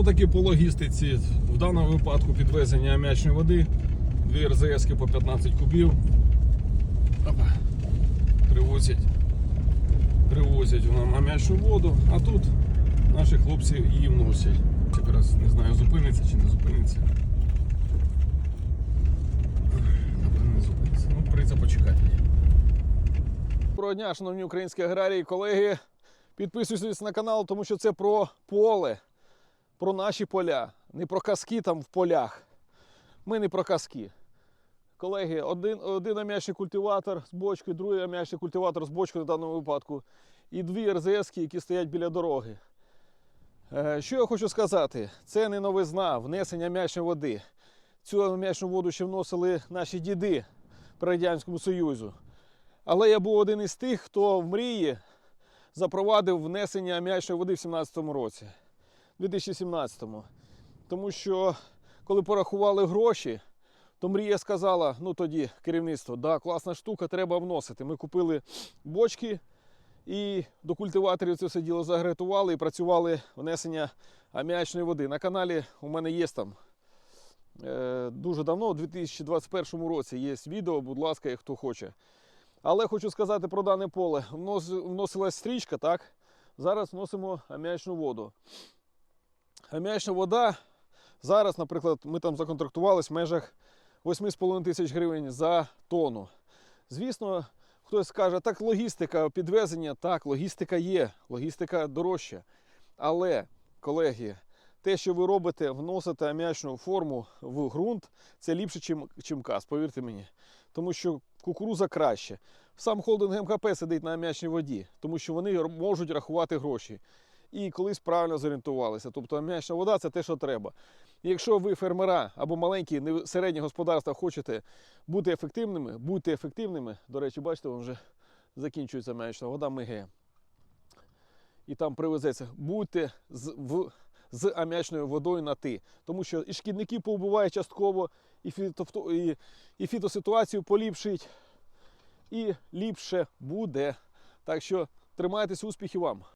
Знову таки по логістиці. В даному випадку підвезення ам'ячної води. Дві РЗС по 15 кубів. Опа. Привозять. Привозять нам ам'ячну воду, а тут наші хлопці її вносять. Якраз не знаю, зупиниться чи не зупиниться. Не зупиниться. Ну, почекати. Доброго дня, шановні українські аграрії, колеги. Підписуйтесь на канал, тому що це про поле, про наші поля, не про казки там в полях. Ми не про казки. Колеги, один, один ам'ячний культиватор з бочкою, другий ам'ячний культиватор з бочкою в даному випадку, і дві РЗС, які стоять біля дороги. Е, Що я хочу сказати? Це не новизна, внесення ам'ячної води. Цю ам'ячну воду ще вносили наші діди при Радянському Союзу. Але я був один із тих, хто в мрії запровадив внесення ам'ячної води в 2017 році, 2017-му. Тому що коли порахували гроші, то мрія сказала, ну тоді керівництво, да, класна штука, треба вносити. Ми купили бочки і до культиваторів це все діло загретували і працювали внесення аміачної води. На каналі у мене є там е, дуже давно, у 2021 році є відео, будь ласка, хто хоче. Але хочу сказати про дане поле. Внос- Вносилась стрічка, так? Зараз вносимо аміачну воду. Аміачна вода зараз, наприклад, ми там законтрактувались в межах 8,5 тисяч гривень за тонну. Звісно, хтось скаже, так логістика, підвезення, так, логістика є, логістика дорожча. Але, колеги, те, що ви робите, вносите аміачну форму в ґрунт, це ліпше, чим, чим каз, повірте мені. Тому що кукуруза краще. Сам холдинг МКП сидить на аміачній воді, тому що вони можуть рахувати гроші. І колись правильно зорієнтувалися. Тобто аміачна вода це те, що треба. Якщо ви фермера або маленькі середні господарства хочете бути ефективними, будьте ефективними. До речі, бачите, вон вже закінчується аміачна вода мигає. І там привезеться. Будьте з, в, з аміачною водою на ти. Тому що і шкідники повбиває частково, і, фіто, і, і фітоситуацію поліпшить, і ліпше буде. Так що тримайтеся, успіхів вам!